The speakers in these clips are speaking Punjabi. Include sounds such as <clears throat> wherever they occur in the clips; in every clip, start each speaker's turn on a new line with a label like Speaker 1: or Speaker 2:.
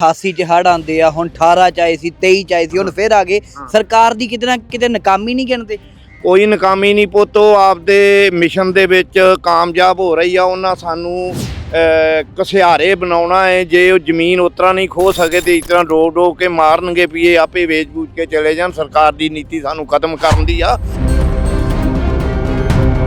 Speaker 1: 88 ਚ ਹੜ ਆਉਂਦੇ ਆ ਹੁਣ 18 ਚ ਆਏ ਸੀ 23 ਚ ਆਏ ਸੀ ਹੁਣ ਫਿਰ ਆ ਗਏ। ਸਰਕਾਰ ਦੀ ਕਿਤੇ ਨਾ ਕਿਤੇ ਨਾਕਾਮੀ ਨਹੀਂ ਗਿਣਦੇ।
Speaker 2: ਕੋਈ ਨਕਾਮੀ ਨਹੀਂ ਪੁੱਤੋ ਆਪਦੇ ਮਿਸ਼ਨ ਦੇ ਵਿੱਚ ਕਾਮਯਾਬ ਹੋ ਰਹੀ ਆ ਉਹਨਾਂ ਸਾਨੂੰ ਕਸਿਆਰੇ ਬਣਾਉਣਾ ਹੈ ਜੇ ਉਹ ਜ਼ਮੀਨ ਉਤਰਾ ਨਹੀਂ ਖੋ ਸਕੇ ਤੇ ਇਸ ਤਰ੍ਹਾਂ ਰੋਕ ਰੋਕ ਕੇ ਮਾਰਨਗੇ ਵੀ ਇਹ ਆਪੇ ਵੇਚ ਬੂਝ ਕੇ ਚਲੇ ਜਾਣ ਸਰਕਾਰ ਦੀ ਨੀਤੀ ਸਾਨੂੰ ਖਤਮ ਕਰਨ ਦੀ ਆ।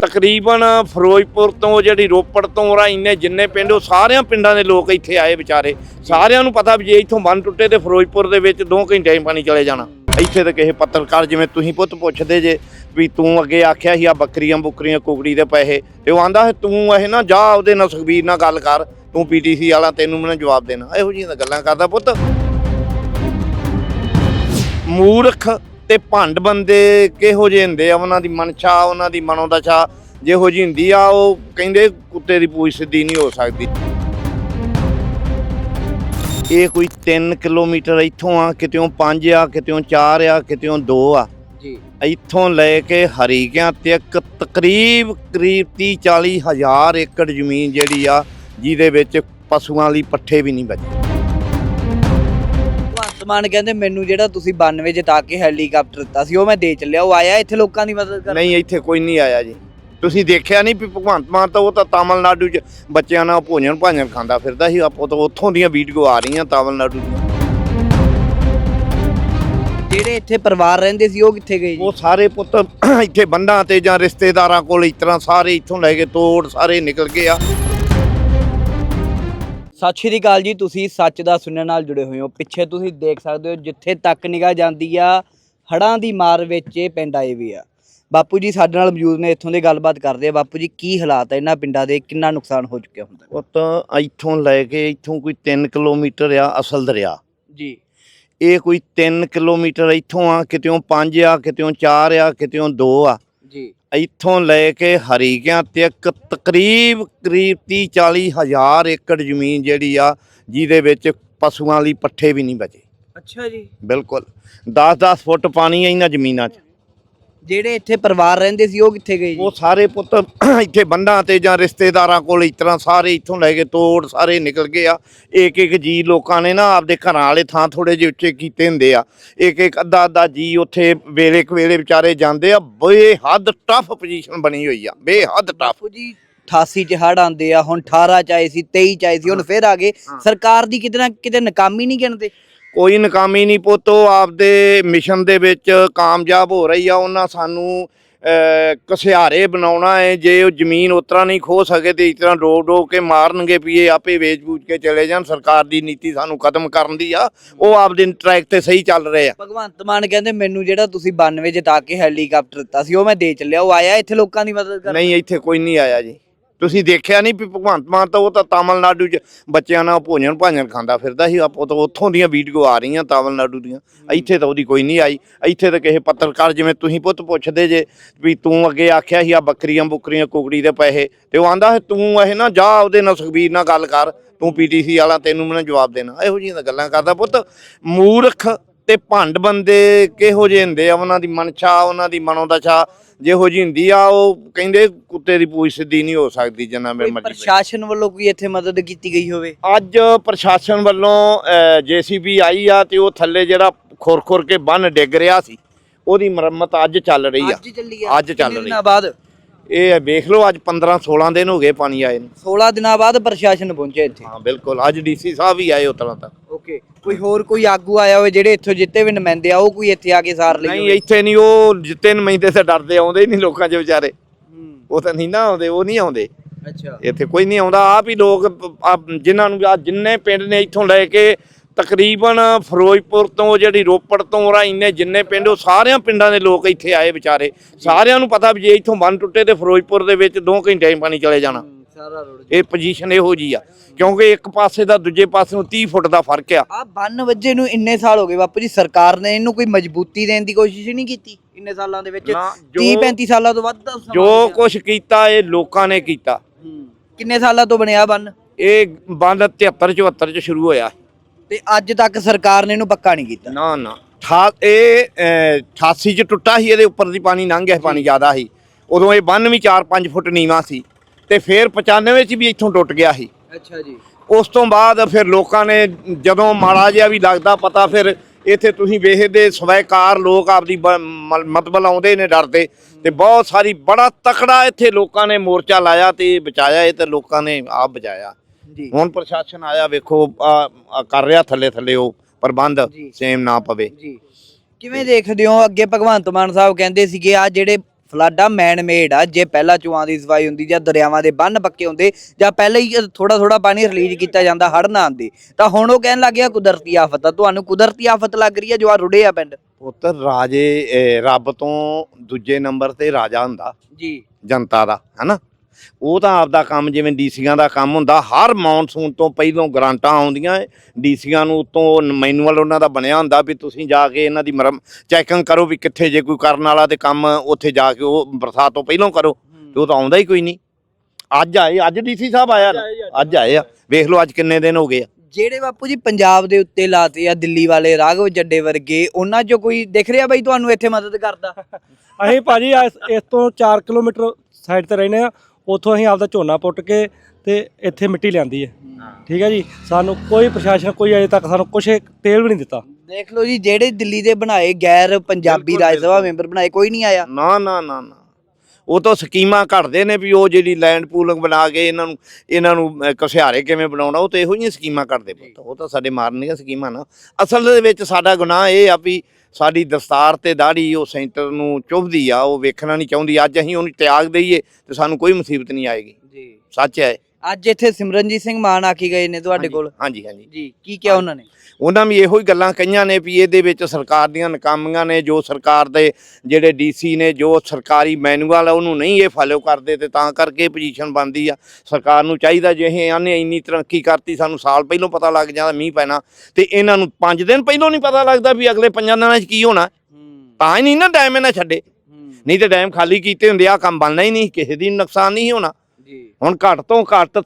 Speaker 2: ਤਕਰੀਬਨ ਫਿਰੋਜ਼ਪੁਰ ਤੋਂ ਜਿਹੜੀ ਰੋਪੜ ਤੋਂ ਰਾ ਇੰਨੇ ਜਿੰਨੇ ਪਿੰਡ, ਉਹ ਸਾਰਿਆਂ ਪਿੰਡਾਂ ਦੇ ਲੋਕ ਇੱਥੇ ਆਏ ਵਿਚਾਰੇ। ਸਾਰਿਆਂ ਨੂੰ ਪਤਾ ਵੀ ਜੇ ਇੱਥੋਂ ਬੰਨ ਟੁੱਟੇ ਤੇ ਫਿਰੋਜ਼ਪੁਰ ਦੇ ਵਿੱਚ 2 ਘੰਟੇ 'ਚ ਪਾਣੀ ਚਲੇ ਜਾਣਾ। ਇੱਥੇ ਤਾਂ ਕਿਸੇ ਪੱਤਰਕਾਰ ਜਿਵੇਂ ਤੁਸੀਂ ਪੁੱਤ ਪੁੱਛਦੇ ਜੇ ਵੀ ਤੂੰ ਅੱਗੇ ਆਖਿਆ ਸੀ ਆ ਬੱਕਰੀਆਂ ਬੁੱਕਰੀਆਂ, ਕੁਕੜੀ ਦੇ ਪੈਸੇ। ਤੇ ਉਹ ਆਂਦਾ ਹੈ, ਤੂੰ ਇਹ ਨਾ ਜਾ ਉਹਦੇ ਨਾਲ ਸੁਖਬੀਰ ਨਾਲ ਗੱਲ ਕਰ। ਤੂੰ ਪੀਟੀਸੀ ਵਾਲਾ ਤੈਨੂੰ ਮੈਂ ਜਵਾਬ ਦੇਣਾ। ਇਹੋ ਜਿਹੀਆਂ ਗੱਲਾਂ ਕਰਦਾ ਪੁੱਤ। ਮੂਰਖ ਤੇ ਭੰਡ ਬੰਦੇ ਕਿਹੋ ਜਿਹੇ ਹੁੰਦੇ ਆ? ਉਹਨਾਂ ਦੀ ਮਨਸ਼ਾ ਉਹਨਾਂ ਦੀ ਮਨੋਦਸ਼ਾ ਜਿਹੋ ਜਿਹੀ ਹੁੰਦੀ ਆ ਉਹ ਕਹਿੰਦੇ ਕੁੱਤੇ ਦੀ ਪੂਛ ਸਿੱਧੀ ਨਹੀਂ ਹੋ ਸਕਦੀ। ਇਹ ਕੋਈ 3 ਕਿਲੋਮੀਟਰ ਇੱਥੋਂ ਆ ਕਿਤੇੋਂ 5 ਆ ਕਿਤੇੋਂ 4 ਆ ਕਿਤੇੋਂ 2 ਆ।
Speaker 1: ਜੀ।
Speaker 2: ਇੱਥੋਂ ਲੈ ਕੇ ਹਰੀਕਿਆਂ ਤੱਕ ਤਕਰੀਬ ਕਰੀਬ 30 40 ਹਜ਼ਾਰ ਏਕੜ ਜ਼ਮੀਨ ਜਿਹੜੀ ਆ ਜਿਹਦੇ ਵਿੱਚ ਪਸ਼ੂਆਂ ਲਈ ਪੱਠੇ ਵੀ ਨਹੀਂ ਬਚੇ।
Speaker 1: ਮਾਨ ਕਹਿੰਦੇ ਮੈਨੂੰ ਜਿਹੜਾ ਤੁਸੀਂ 92 ਜਿਤਾ ਕੇ ਹੈਲੀਕਾਪਟਰ ਦਿੱਤਾ ਸੀ ਉਹ ਮੈਂ ਦੇ ਚੱਲਿਆ ਉਹ ਆਇਆ ਇੱਥੇ ਲੋਕਾਂ ਦੀ ਮਦਦ ਕਰਨ?
Speaker 2: ਨਹੀਂ ਇੱਥੇ ਕੋਈ ਨਹੀਂ ਆਇਆ ਜੀ। ਤੁਸੀਂ ਦੇਖਿਆ ਨਹੀਂ ਵੀ ਭਗਵੰਤ ਮਾਨ ਤਾਂ ਉਹ ਤਾਂ ਤਾਮਿਲਨਾਡੂ 'ਚ ਬੱਚਿਆਂ ਨਾਲ ਭੋਜਨ ਭਾਜਨ ਖਾਂਦਾ ਫਿਰਦਾ ਸੀ ਆਪੋ ਤਾਂ ਉੱਥੋਂ ਦੀਆਂ ਵੀਡੀਓ ਆ ਰਹੀਆਂ ਤਾਮਿਲਨਾਡੂ ਦੀਆਂ।
Speaker 1: ਜਿਹੜੇ ਇੱਥੇ ਪਰਿਵਾਰ ਰਹਿੰਦੇ ਸੀ ਉਹ ਕਿੱਥੇ ਗਏ ਜੀ?
Speaker 2: ਉਹ ਸਾਰੇ ਪੁੱਤ ਇੱਥੇ ਬੰਡਾਂ ਤੇ ਜਾਂ ਰਿਸ਼ਤੇਦਾਰਾਂ ਕੋਲ ਇਸ ਤਰ੍ਹਾਂ ਸਾਰੇ ਇੱਥੋਂ ਲੈ ਕੇ ਤੋੜ ਸਾਰੇ ਨਿਕਲ ਗਏ ਆ।
Speaker 1: ਸਤਿ ਸ਼੍ਰੀ ਅਕਾਲ ਜੀ ਤੁਸੀਂ ਸੱਚ ਦਾ ਸੁਣਨ ਨਾਲ ਜੁੜੇ ਹੋਏ ਹੋ। ਪਿੱਛੇ ਤੁਸੀਂ ਦੇਖ ਸਕਦੇ ਹੋ ਜਿੱਥੇ ਤੱਕ ਨਿਗਾਹ ਜਾਂਦੀ ਆ ਹੜਾਂ ਦੀ ਮਾਰ ਵਿੱਚ ਇਹ ਪਿੰਡ ਆਏ ਵੀ ਆ। ਬਾਪੂ ਜੀ ਸਾਡੇ ਨਾਲ ਮੌਜੂਦ ਨੇ ਇੱਥੋਂ ਦੇ ਗੱਲਬਾਤ ਕਰਦੇ ਆ। ਬਾਪੂ ਜੀ ਕੀ ਹਾਲਾਤ ਆ ਇਹਨਾਂ ਪਿੰਡਾਂ ਦੇ? ਕਿੰਨਾ ਨੁਕਸਾਨ ਹੋ ਚੁੱਕਿਆ ਹੁੰਦਾ?
Speaker 2: ਉਹ ਤਾਂ ਇੱਥੋਂ ਲੈ ਕੇ ਇੱਥੋਂ ਕੋਈ 3 ਕਿਲੋਮੀਟਰ ਆ ਅਸਲ ਦਰਿਆ।
Speaker 1: ਜੀ।
Speaker 2: ਇਹ ਕੋਈ 3 ਕਿਲੋਮੀਟਰ ਇੱਥੋਂ ਆ ਕਿਤੇੋਂ 5 ਆ ਕਿਤੇੋਂ 4 ਆ ਕਿਤੇੋਂ 2 ਆ।
Speaker 1: ਜੀ।
Speaker 2: ਇੱਥੋਂ ਲੈ ਕੇ ਹਰੀਕਿਆਂ ਤੱਕ ਤਕਰੀਬ ਕਰੀਬ 30 40 ਹਜ਼ਾਰ ਏਕੜ ਜ਼ਮੀਨ ਜਿਹੜੀ ਆ ਜਿਹਦੇ ਵਿੱਚ ਪਸ਼ੂਆਂ ਲਈ ਪੱਠੇ ਵੀ ਨਹੀਂ ਬਚੇ।
Speaker 1: ਅੱਛਾ ਜੀ।
Speaker 2: ਬਿਲਕੁਲ। 10-10 ਫੁੱਟ ਪਾਣੀ ਆ ਇਹਨਾਂ ਜ਼ਮੀਨਾਂ 'ਚ।
Speaker 1: ਜਿਹੜੇ ਇੱਥੇ ਪਰਿਵਾਰ ਰਹਿੰਦੇ ਸੀ ਉਹ ਕਿੱਥੇ ਗਏ ਜੀ?
Speaker 2: ਉਹ ਸਾਰੇ ਪੁੱਤ <clears throat> ਇੱਥੇ ਬੰਡਾਂ ਤੇ ਜਾਂ ਰਿਸ਼ਤੇਦਾਰਾਂ ਕੋਲ ਇਸ ਤਰ੍ਹਾਂ ਸਾਰੇ ਇੱਥੋਂ ਲੈ ਕੇ ਤੋੜ ਸਾਰੇ ਨਿਕਲ ਗਏ ਆ। ਇੱਕ ਇੱਕ ਜੀ ਲੋਕਾਂ ਨੇ ਨਾ ਆਪਦੇ ਘਰਾਂ ਵਾਲੇ ਥਾਂ ਥੋੜੇ ਜਿਹੇ ਉੱਚੇ ਕੀਤੇ ਹੁੰਦੇ ਆ। ਇੱਕ ਇੱਕ ਅੱਧਾ ਅੱਧਾ ਜੀ ਉੱਥੇ ਵੇਲੇ ਕਵੇਲੇ ਵਿਚਾਰੇ ਜਾਂਦੇ ਆ। ਬੇਹੱਦ ਟਫ ਪੋਜੀਸ਼ਨ ਬਣੀ ਹੋਈ ਆ ਬੇਹੱਦ ਟਫ
Speaker 1: ਜੀ 88 ਚ ਹੜ ਆਉਂਦੇ ਆ ਹੁਣ 18 ਚ ਆਏ ਸੀ 23 ਚ ਆਏ ਸੀ ਹੁਣ ਫਿਰ ਆ ਗਏ। ਸਰਕਾਰ ਦੀ ਕਿਤੇ ਨਾ ਕਿਤੇ ਨਾਕਾਮੀ ਨਹੀਂ ਗਿਣਦੇ।
Speaker 2: ਕੋਈ ਨਕਾਮੀ ਨਹੀਂ ਪੁੱਤੋ ਆਪਦੇ ਮਿਸ਼ਨ ਦੇ ਵਿੱਚ ਕਾਮਯਾਬ ਹੋ ਰਹੀ ਆ ਉਹਨਾਂ ਸਾਨੂੰ ਕਸਿਆਰੇ ਬਣਾਉਣਾ ਹੈ ਜੇ ਉਹ ਜ਼ਮੀਨ ਉਤਰਾ ਨਹੀਂ ਖੋ ਸਕੇ ਤੇ ਇਸ ਤਰ੍ਹਾਂ ਰੋਕ ਰੋਕ ਕੇ ਮਾਰਨਗੇ ਵੀ ਇਹ ਆਪੇ ਵੇਚ ਬੂਝ ਕੇ ਚਲੇ ਜਾਣ ਸਰਕਾਰ ਦੀ ਨੀਤੀ ਸਾਨੂੰ ਖਤਮ ਕਰਨ ਦੀ ਆ ਉਹ ਆਪਦੇ ਟਰੈਕ ਤੇ ਸਹੀ ਚੱਲ ਰਹੇ ਆ।
Speaker 1: ਭਗਵੰਤ ਮਾਨ ਕਹਿੰਦੇ ਮੈਨੂੰ ਜਿਹੜਾ ਤੁਸੀਂ 92 ਜਿਤਾ ਕੇ ਹੈਲੀਕਾਪਟਰ ਦਿੱਤਾ ਸੀ ਉਹ ਮੈਂ ਦੇ ਚੱਲਿਆ ਉਹ ਆਇਆ ਇੱਥੇ ਲੋਕਾਂ ਦੀ ਮਦਦ ਕਰਨ?
Speaker 2: ਨਹੀਂ ਇੱਥੇ ਕੋਈ ਨਹੀਂ ਆਇਆ ਜੀ। ਤੁਸੀਂ ਦੇਖਿਆ ਨਹੀਂ ਵੀ ਭਗਵੰਤ ਮਾਨ ਤਾਂ ਉਹ ਤਾਂ ਤਾਮਿਲਨਾਡੂ 'ਚ ਬੱਚਿਆਂ ਨਾਲ ਭੋਜਨ ਭਾਜਨ ਖਾਂਦਾ ਫਿਰਦਾ ਸੀ ਆਪੋ ਤਾਂ ਉੱਥੋਂ ਦੀਆਂ ਵੀਡੀਓ ਆ ਰਹੀਆਂ ਤਾਮਿਲਨਾਡੂ ਦੀਆਂ। ਇੱਥੇ ਤਾਂ ਉਹਦੀ ਕੋਈ ਨਹੀਂ ਆਈ। ਇੱਥੇ ਤਾਂ ਕਿਸੇ ਪੱਤਰਕਾਰ ਜਿਵੇਂ ਤੁਸੀਂ ਪੁੱਤ ਪੁੱਛਦੇ ਜੇ ਵੀ ਤੂੰ ਅੱਗੇ ਆਖਿਆ ਸੀ ਆ ਬੱਕਰੀਆਂ ਬੁੱਕਰੀਆਂ ਕੁਕੜੀ ਦੇ ਪੈਸੇ ਤੇ ਉਹ ਆਂਦਾ ਤੂੰ ਇਹ ਨਾ ਜਾ ਉਹਦੇ ਨਾਲ ਸੁਖਬੀਰ ਨਾਲ ਗੱਲ ਕਰ ਤੂੰ ਪੀਟੀਸੀ ਵਾਲਾ ਤੈਨੂੰ ਮੈਨੂੰ ਜਵਾਬ ਦੇਣਾ। ਇਹੋ ਜਿਹੀਆਂ ਗੱਲਾਂ ਕਰਦਾ ਪੁੱਤ। ਮੂਰਖ ਤੇ ਭੰਡ ਬੰਦੇ ਕਿਹੋ ਜਿਹੇ ਹੁੰਦੇ ਆ? ਉਹਨਾਂ ਦੀ ਮਨਸ਼ਾ ਉਹਨਾਂ ਦੀ ਮਨੋਦਸ਼ਾ ਜਿਹੋ ਜਿਹੀ ਹੁੰਦੀ ਆ ਉਹ ਕਹਿੰਦੇ ਕੁੱਤੇ ਦੀ ਪੂਛ ਸਿੱਧੀ ਨਹੀਂ ਹੋ ਸਕਦੀ ਜਿੰਨਾ ਮੇਰੇ ਮਰਜ਼ੀ
Speaker 1: ਪ੍ਰਸ਼ਾਸਨ ਵੱਲੋਂ ਕੋਈ ਇੱਥੇ ਮਦਦ ਕੀਤੀ ਗਈ ਹੋਵੇ?
Speaker 2: ਅੱਜ ਪ੍ਰਸ਼ਾਸਨ ਵੱਲੋਂ ਜੀਸੀਬੀ ਆਈ ਆ ਤੇ ਉਹ ਥੱਲੇ ਜਿਹੜਾ ਖੁਰ-ਖੁਰ ਕੇ ਬੰਨ ਡਿੱਗ ਰਿਹਾ ਸੀ ਉਹਦੀ ਮੁਰੰਮਤ ਅੱਜ ਚੱਲ ਰਹੀ ਆ।
Speaker 1: ਅੱਜ ਚੱਲੀ ਆ।
Speaker 2: ਰਹੀ।
Speaker 1: ਦਿਨਾਂ ਬਾਅਦ?
Speaker 2: ਇਹ ਵੇਖ ਲਓ ਅੱਜ 15-16 ਦਿਨ ਹੋ ਗਏ ਪਾਣੀ ਆਏ ਨੂੰ।
Speaker 1: 16 ਦਿਨਾਂ ਬਾਅਦ ਪ੍ਰਸ਼ਾਸਨ ਪਹੁੰਚਿਆ ਇੱਥੇ।
Speaker 2: ਹਾਂ ਬਿਲਕੁਲ। ਅੱਜ ਡੀਸੀ ਸਾਹਿਬ ਵੀ ਆਏ ਉਤਰਾਂ ਤੱਕ।
Speaker 1: ਓਕੇ ਕੋਈ ਹੋਰ ਕੋਈ ਆਗੂ ਆਇਆ ਹੋਵੇ ਜਿਹੜੇ ਇੱਥੋਂ ਜਿੱਤੇ ਵੀ ਨੁਮਾਇੰਦੇ ਆ ਉਹ ਕੋਈ ਇੱਥੇ ਆ ਕੇ ਸਾਰ ਲਈ
Speaker 2: ਨਹੀਂ ਇੱਥੇ ਨਹੀਂ ਉਹ ਜਿੱਤੇ ਨੁਮਾਇੰਦੇ ਸੇ ਡਰਦੇ ਆਉਂਦੇ ਹੀ ਨਹੀਂ ਲੋਕਾਂ 'ਚ ਵਿਚਾਰੇ।
Speaker 1: ਹੂੰ,
Speaker 2: ਉਹ ਤਾਂ ਨਹੀਂ ਨਾ ਆਉਂਦੇ ਉਹ ਨਹੀਂ ਆਉਂਦੇ।
Speaker 1: ਅੱਛਾ।
Speaker 2: ਇੱਥੇ ਕੋਈ ਨਹੀਂ ਆਉਂਦਾ ਆਪ ਹੀ ਲੋਕ ਪ- ਆਪ ਜਿਨ੍ਹਾਂ ਨੂੰ ਆ ਜਿੰਨੇ ਪਿੰਡ ਨੇ ਇੱਥੋਂ ਲੈ ਕੇ ਤਕਰੀਬਨ ਫਿਰੋਜ਼ਪੁਰ ਤੋਂ ਜਿਹੜੀ ਰੋਪੜ ਤੋਂ ਰਾ ਇੰਨੇ ਜਿੰਨੇ ਪਿੰਡ ਉਹ ਸਾਰਿਆਂ ਪਿੰਡਾਂ ਦੇ ਲੋਕ ਇੱਥੇ ਆਏ ਵਿਚਾਰੇ। ਸਾਰਿਆਂ ਨੂੰ ਪਤਾ ਵੀ ਜੇ ਇੱਥੋਂ ਬੰਨ ਟੁੱਟੇ ਤੇ ਫਿਰੋਜ਼ਪੁਰ ਦੇ ਵਿੱਚ 2 ਘੰਟੇ ਪਾਣੀ ਚਲੇ ਜਾਣਾ। ਇਹ ਪੋਜੀਸ਼ਨ ਇਹੋ ਜੀ ਆ। ਕਿਉਂਕਿ ਇੱਕ ਪਾਸੇ ਦਾ ਦੂਜੇ ਪਾਸੇ ਨੂੰ 30 ਫੁੱਟ ਦਾ ਫ਼ਰਕ ਆ।
Speaker 1: ਆ ਬੰਨ ਵੱਜੇ ਨੂੰ ਇੰਨੇ ਸਾਲ ਹੋ ਗਏ ਬਾਪੂ ਜੀ ਸਰਕਾਰ ਨੇ ਇਹਨੂੰ ਕੋਈ ਮਜ਼ਬੂਤੀ ਦੇਣ ਦੀ ਕੋਸ਼ਿਸ਼ ਨਹੀਂ ਕੀਤੀ ਇੰਨੇ ਸਾਲਾਂ ਦੇ ਵਿੱਚ।
Speaker 2: ਨਾ,
Speaker 1: 30
Speaker 2: ਜੋ-
Speaker 1: 35 ਸਾਲਾਂ ਤੋਂ ਵੱਧ
Speaker 2: ਜੋ। ਕੁਝ ਕੀਤਾ ਇਹ ਲੋਕਾਂ ਨੇ ਕੀਤਾ।
Speaker 1: ਕਿੰਨੇ ਸਾਲਾਂ ਤੋਂ ਬਣਿਆ ਬੰਨ?
Speaker 2: ਇਹ ਬੰਨ 73 74 ਚ ਸ਼ੁਰੂ ਹੋਇਆ।
Speaker 1: ਤੇ ਅੱਜ ਤੱਕ ਸਰਕਾਰ ਨੇ ਇਹਨੂੰ ਪੱਕਾ ਨਹੀਂ ਕੀਤਾ।
Speaker 2: ਨਾ ਨਾ। ਠਾ ਇਹ ਅਹ, 88 ਚ ਟੁੱਟਾ ਸੀ ਇਹਦੇ ਉੱਪਰ ਦੀ ਪਾਣੀ ਲੰਘ ਗਿਆ ਪਾਣੀ ਜ਼ਿਆਦਾ ਸੀ। ਉਦੋਂ ਇਹ ਬੰਨ ਵੀ 4-5 ਫੁੱਟ ਨੀਵਾ ਸੀ। ਤੇ ਫਿਰ 95 ਚ ਵੀ ਇੱਥੋਂ ਟੁੱਟ ਗਿਆ ਸੀ।
Speaker 1: ਅੱਛਾ ਜੀ।
Speaker 2: ਉਸ ਤੋਂ ਬਾਅਦ ਫਿਰ ਲੋਕਾਂ ਨੇ ਜਦੋਂ ਮਾੜਾ ਜਿਹਾ ਵੀ ਲੱਗਦਾ ਪਤਾ ਫਿਰ ਇੱਥੇ ਤੁਸੀਂ ਵੇਖਦੇ ਸਵੈਕਾਰ ਲੋਕ ਆਪਦੀ ਮਤਬਲ ਆਉਂਦੇ ਨੇ ਡਰਦੇ ਤੇ ਬਹੁਤ ਸਾਰੀ ਬੜਾ ਤਕੜਾ ਇੱਥੇ ਲੋਕਾਂ ਨੇ ਮੋਰਚਾ ਲਾਇਆ ਤੇ ਬਚਾਇਆ ਇਹ ਤੇ ਲੋਕਾਂ ਨੇ ਆਪ ਬਚਾਇਆ।
Speaker 1: ਜੀ।
Speaker 2: ਹੁਣ ਪ੍ਰਸ਼ਾਸਨ ਆਇਆ ਵੇਖੋ ਕਰ ਰਿਹਾ ਥੱਲੇ ਥੱਲੇ ਉਹ ਪ੍ਰਬੰਧ। ਸੇਮ ਨਾ ਪਵੇ।
Speaker 1: ਜੀ। ਕਿਵੇਂ ਦੇਖਦੇ ਹੋ? ਅੱਗੇ ਭਗਵੰਤ ਮਾਨ ਸਾਹਿਬ ਕਹਿੰਦੇ ਸੀਗੇ ਆ ਜਿਹੜੇ ਫਲਾਡਾ ਮੈਨ ਮੇਡ ਆ ਜੇ ਪਹਿਲਾਂ ਚੂਆਂ ਦੀ ਸਫ਼ਾਈ ਹੁੰਦੀ ਜਾਂ ਦਰਿਆਵਾਂ ਦੇ ਬੰਨ ਪੱਕੇ ਹੁੰਦੇ ਜਾਂ ਪਹਿਲਾਂ ਹੀ ਥੋੜਾ ਥੋੜਾ ਪਾਣੀ ਰਿਲੀਜ਼ ਕੀਤਾ ਜਾਂਦਾ ਹੜ੍ਹ ਨਾ ਆਉਂਦੇ ਤਾਂ ਹੁਣ ਉਹ ਕਹਿਣ ਲੱਗ ਗਿਆ ਕੁਦਰਤੀ ਆਫਤ ਆ। ਤੁਹਾਨੂੰ ਕੁਦਰਤੀ ਆਫਤ ਲੱਗ ਰਹੀ ਹੈ ਜੋ ਆ ਰੁੜੇ ਆ ਪਿੰਡ?
Speaker 2: ਪੁੱਤਰ ਰਾਜੇ ਰੱਬ ਤੋਂ ਦੂਜੇ ਨੰਬਰ ਤੇ ਰਾਜਾ ਹੁੰਦਾ।
Speaker 1: ਜੀ।
Speaker 2: ਜਨਤਾ ਦਾ ਹਨਾ? ਉਹ ਤਾਂ ਆਪਦਾ ਕੰਮ ਜਿਵੇਂ ਡੀਸੀਆਂ ਦਾ ਕੰਮ ਹੁੰਦਾ ਹਰ ਮੌਨਸੂਨ ਤੋਂ ਪਹਿਲਾਂ ਗ੍ਰਾਂਟਾਂ ਆਉਂਦੀਆਂ ਡੀਸੀਆਂ ਨੂੰ ਉਤੋਂ ਮੈਨੂਅਲ ਉਹਨਾਂ ਦਾ ਬਣਿਆ ਹੁੰਦਾ ਵੀ ਤੁਸੀਂ ਜਾ ਕੇ ਇਹਨਾਂ ਦੀ ਮਰਮ ਚੈਕਿੰਗ ਕਰੋ ਵੀ ਕਿੱਥੇ ਜੇ ਕੋਈ ਕਰਨ ਵਾਲਾ ਤੇ ਕੰਮ ਉੱਥੇ ਜਾ ਕੇ ਉਹ ਬਰਸਾਤ ਤੋਂ ਪਹਿਲਾਂ ਕਰੋ ਤੇ ਉਹ ਤਾਂ ਆਉਂਦਾ ਹੀ ਕੋਈ ਨਹੀਂ। ਅੱਜ ਆਏ ਅੱਜ ਡੀਸੀ ਸਾਹਿਬ ਆਇਆ ਅੱਜ ਆਏ ਆ। ਵੇਖ ਲਓ ਅੱਜ ਕਿੰਨੇ ਦਿਨ ਹੋ ਗਏ ਆ।
Speaker 1: ਜਿਹੜੇ ਬਾਪੂ ਜੀ ਪੰਜਾਬ ਦੇ ਉੱਤੇ ਲਾਤੇ ਆ ਦਿੱਲੀ ਵਾਲੇ ਰਾਘਵ ਜੱਡੇ ਵਰਗੇ ਉਹਨਾਂ ਚੋਂ ਕੋਈ ਦਿਖ ਰਿਹਾ ਬਾਈ ਤੁਹਾਨੂੰ ਇੱਥੇ ਮਦਦ ਕਰਦਾ?
Speaker 3: ਅਸੀਂ ਭਾਜੀ ਇਸ ਤੋਂ 4 ਕਿਲੋਮੀਟਰ ਸਾਈਡ ਤੇ ਰਹਿੰਦੇ ਆ। ਉੱਥੋਂ ਅਸੀਂ ਆਪਦਾ ਝੋਨਾ ਪੁੱਟ ਕੇ ਤੇ ਇੱਥੇ ਮਿੱਟੀ ਲਿਆਂਦੀ ਹੈ। ਠੀਕ ਹੈ ਜੀ? ਸਾਨੂੰ ਕੋਈ ਪ੍ਰਸ਼ਾਸਨ ਕੋਈ ਅਜੇ ਤੱਕ ਸਾਨੂੰ ਕੁਛ ਤੇਲ ਵੀ ਨਹੀਂ ਦਿੱਤਾ।
Speaker 1: ਦੇਖ ਲਓ ਜੀ ਜਿਹੜੇ ਦਿੱਲੀ ਦੇ ਬਣਾਏ ਗੈਰ ਪੰਜਾਬੀ ਰਾਜ ਸਭਾ। ਮੈਂਬਰ ਬਣਾਏ ਕੋਈ ਨਹੀਂ ਆਇਆ।
Speaker 2: ਨਾ ਨਾ ਨਾ ਨਾ। ਉਹ ਤਾਂ ਸਕੀਮਾਂ ਘੜਦੇ ਨੇ ਵੀ ਉਹ ਜਿਹੜੀ ਲੈਂਡ ਪੂਲਿੰਗ ਬਣਾ ਕੇ ਇਹਨਾਂ ਨੂੰ ਇਹਨਾਂ ਨੂੰ ਕਸਿਆਰੇ ਕਿਵੇਂ ਬਣਾਉਣਾ ਉਹ ਤਾਂ ਇਹੋ ਜਿਹੀਆਂ ਸਕੀਮਾਂ ਘੜਦੇ ਪੁੱਤ। ਉਹ ਤਾਂ ਸਾਡੇ ਮਾਰਨੀਆਂ ਸਕੀਮਾਂ ਨਾ। ਅਸਲ ਦੇ ਵਿੱਚ ਸਾਡਾ ਗੁਨਾਹ ਇਹ ਆ ਵੀ ਸਾਡੀ ਦਸਤਾਰ ਤੇ ਦਾੜੀ ਉਹ ਸੈਂਟਰ ਨੂੰ ਚੁੱਭਦੀ ਆ ਉਹ ਵੇਖਣਾ ਨਹੀਂ ਚਾਹੁੰਦੀ। ਅੱਜ ਅਸੀਂ ਉਹਨੂੰ ਤਿਆਗ ਦਈਏ ਤੇ ਸਾਨੂੰ ਕੋਈ ਮੁਸੀਬਤ ਨਹੀਂ ਆਏਗੀ।
Speaker 1: ਜੀ।
Speaker 2: ਸੱਚ ਹੈ।
Speaker 1: ਅੱਜ ਇੱਥੇ ਸਿਮਰਨਜੀਤ ਸਿੰਘ ਮਾਨ ਆ ਕੇ ਗਏ ਨੇ ਤੁਹਾਡੇ ਕੋਲ?
Speaker 2: ਹਾਂਜੀ ਹਾਂਜੀ।
Speaker 1: ਜੀ ਕੀ ਕਿਹਾ ਉਹਨਾਂ ਨੇ?
Speaker 2: ਉਹਨਾਂ ਵੀ ਇਹੋ ਹੀ ਗੱਲਾਂ ਕਹੀਆਂ ਨੇ ਵੀ ਇਹਦੇ ਵਿੱਚ ਸਰਕਾਰ ਦੀਆਂ ਨਾਕਾਮੀਆਂ ਨੇ ਜੋ ਸਰਕਾਰ ਦੇ ਜਿਹੜੇ ਡੀਸੀ ਨੇ ਜੋ ਸਰਕਾਰੀ ਮੈਨੂਅਲ ਆ ਉਹਨੂੰ ਨਹੀਂ ਇਹ ਫਾਲੋ ਕਰਦੇ ਤੇ ਤਾਂ ਕਰਕੇ ਪੋਜੀਸ਼ਨ ਬਣਦੀ ਆ। ਸਰਕਾਰ ਨੂੰ ਚਾਹੀਦਾ ਜੇ ਇਹ ਆਨੇ ਇੰਨੀ ਤਰੱਕੀ ਕਰਤੀ ਸਾਨੂੰ ਸਾਲ ਪਹਿਲਾਂ ਪਤਾ ਲੱਗ ਜਾਂਦਾ ਮੀਂਹ ਪੈਣਾ। ਤੇ ਇਹਨਾਂ ਨੂੰ 5 ਦਿਨ ਪਹਿਲਾਂ ਨਹੀਂ ਪਤਾ ਲੱਗਦਾ ਵੀ ਅਗਲੇ ਪੰਜਾਂ ਦਿਨਾਂ 'ਚ ਕੀ ਹੋਣਾ। ਤਾਂ ਹੀ ਨਹੀਂ ਨਾ ਡੈਮ ਇਹਨਾਂ ਛੱਡੇ। ਨਹੀਂ ਤੇ ਡੈਮ ਖਾਲੀ ਕੀਤੇ ਹੁੰਦੇ ਆ ਕੰਮ ਬਣਨਾ ਹੀ ਨਹੀਂ ਕਿਸੇ ਦੀ ਨੁਕਸਾਨ ਨਹੀਂ ਹੋਣਾ। ਹੁਣ ਘੱਟ ਤੋਂ ਘੱਟ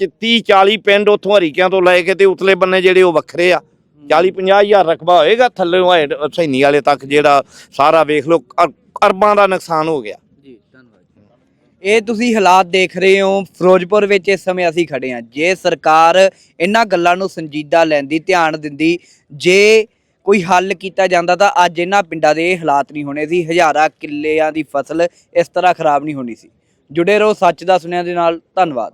Speaker 2: 30 40 ਪਿੰਡ ਉੱਥੋਂ ਹਰੀਕਿਆਂ ਤੋਂ ਲੈ ਕੇ ਤੇ ਉਤਲੇ ਬੰਨੇ ਜਿਹੜੇ ਉਹ ਵੱਖਰੇ ਆ। 40 50 ਹਜ਼ਾਰ ਰਕਬਾ ਹੋਏਗਾ ਥੱਲੇ ਸੈਨੀ ਵਾਲੇ ਤੱਕ ਜਿਹੜਾ ਸਾਰਾ ਵੇਖ ਲਓ ਅਰ- ਅਰਬਾਂ ਦਾ ਨੁਕਸਾਨ ਹੋ ਗਿਆ।
Speaker 1: ਜੀ ਧੰਨਵਾਦ ਇਹ ਤੁਸੀਂ ਹਾਲਾਤ ਦੇਖ ਰਹੇ ਹੋ ਫਿਰੋਜ਼ਪੁਰ ਵਿੱਚ ਇਸ ਸਮੇਂ ਅਸੀਂ ਖੜੇ ਹਾਂ। ਜੇ ਸਰਕਾਰ ਇਹਨਾਂ ਗੱਲਾਂ ਨੂੰ ਸੰਜੀਦਾ ਲੈਂਦੀ ਧਿਆਨ ਦਿੰਦੀ ਜੇ ਕੋਈ ਹੱਲ ਕੀਤਾ ਜਾਂਦਾ ਤਾਂ ਅੱਜ ਇਹਨਾਂ ਪਿੰਡਾਂ ਦੇ ਹਾਲਾਤ ਨਹੀਂ ਹੋਣੇ ਸੀ। ਹਜ਼ਾਰਾਂ ਕਿੱਲਿਆਂ ਦੀ ਫਸਲ ਇਸ ਤਰ੍ਹਾਂ ਖਰਾਬ ਨਹੀਂ ਹੋਣੀ ਸੀ। ਜੁੜੇ ਰਹੋ ਸੱਚ ਦਾ ਸੁਨਿਆਂ ਦੇ ਨਾਲ। ਧੰਨਵਾਦ।